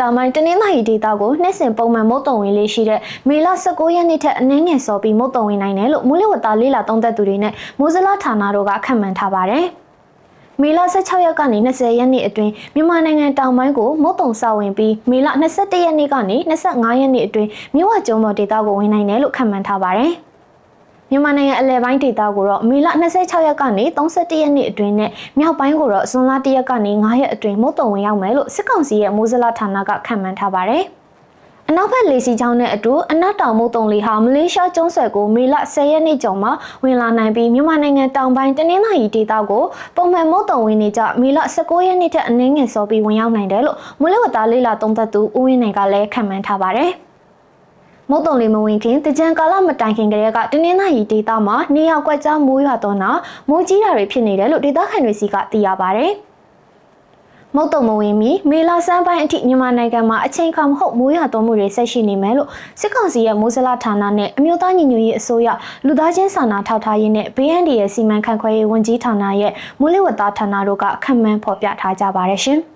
တောင်ပိုင်းတနင်္သာရီဒေသကိုနှစ်စဉ်ပုံမှန်မုတ်တုံဝင်လေးရှိတဲ့မေလ19ရက်နေ့ထက်အနည်းငယ်စောပြီးမုတ်တုံဝင်နိုင်တယ်လို့မိုးလေဝသလေးလာသုံးသက်သူတွေနဲ့မိုးစလားဌာနတို့ကခန့်မှန်းထားပါတယ်။မေလ16ရက်ကနေ20ရက်နေ့အတွင်းမြန်မာနိုင်ငံတောင်ပိုင်းကိုမုတ်တုံစဝင်ပြီးမေလ21ရက်နေ့ကနေ25ရက်နေ့အတွင်းမြို့ဝကျုံတော်ဒေသကိုဝင်နိုင်တယ်လို့ခန့်မှန်းထားပါတယ်။ မြန်မာနိုင်ငံအလဲပိုင်းဒေသကိုတော့မေလ26ရက်ကနေ31ရက်နေ့အတွင်းနဲ့မြောက်ပိုင်းကိုတော့ဇွန်လ1ရက်ကနေ9ရက်အတွင်းမုတ်တုံဝင်ရောက်မယ်လို့စစ်ကောင်စီရဲ့မိုးစလဌာနကခန့်မှန်းထားပါတယ်။အနောက်ဘက်လေစီချောင်းနဲ့အတူအနောက်တောင်မုတ်တုံလေဟာမလေးရှားကျွန်းဆွယ်ကိုမေလ10ရက်နေ့ကျော်မှာဝင်လာနိုင်ပြီးမြန်မာနိုင်ငံတောင်ပိုင်းတနင်္သာရီဒေသကိုပုံမှန်မုတ်တုံဝင်နေကြမေလ19ရက်နေ့ထက်အနည်းငယ်စောပြီးဝင်ရောက်နိုင်တယ်လို့မိုးလေဝသလေးလာသုံးသပ်သူဦးဝင်းနိုင်ကလည်းခန့်မှန်းထားပါတယ်။ မုတ်တုံလေးမဝင်ခင်တကြံကာလမတိုင်ခင်ကလေးကတင်းနှင်းသားရီဒေတာမှာနေရောက်ကွက်ကြားမိုးရွာတော့နာမိုးကြီးတာတွေဖြစ်နေတယ်လို့ဒေသခံတွေစီကသိရပါဗျ။မုတ်တုံမဝင်မီမေလာစမ်းပိုင်းအထိမြန်မာနိုင်ငံမှာအချိန်ခါမဟုတ်မိုးရွာသွန်းမှုတွေဆက်ရှိနေမယ်လို့စစ်ကောင်စီရဲ့မိုးစလာဌာနနဲ့အမျိုးသားညီညွတ်ရေးအစိုးရလူသားချင်းစာနာထောက်ထားရေးနဲ့ BND ရဲ့စီမံခန့်ခွဲရေးဝန်ကြီးဌာနရဲ့မိုးလေဝသဌာနတို့ကခန့်မှန်းဖော်ပြထားကြပါရရှင်။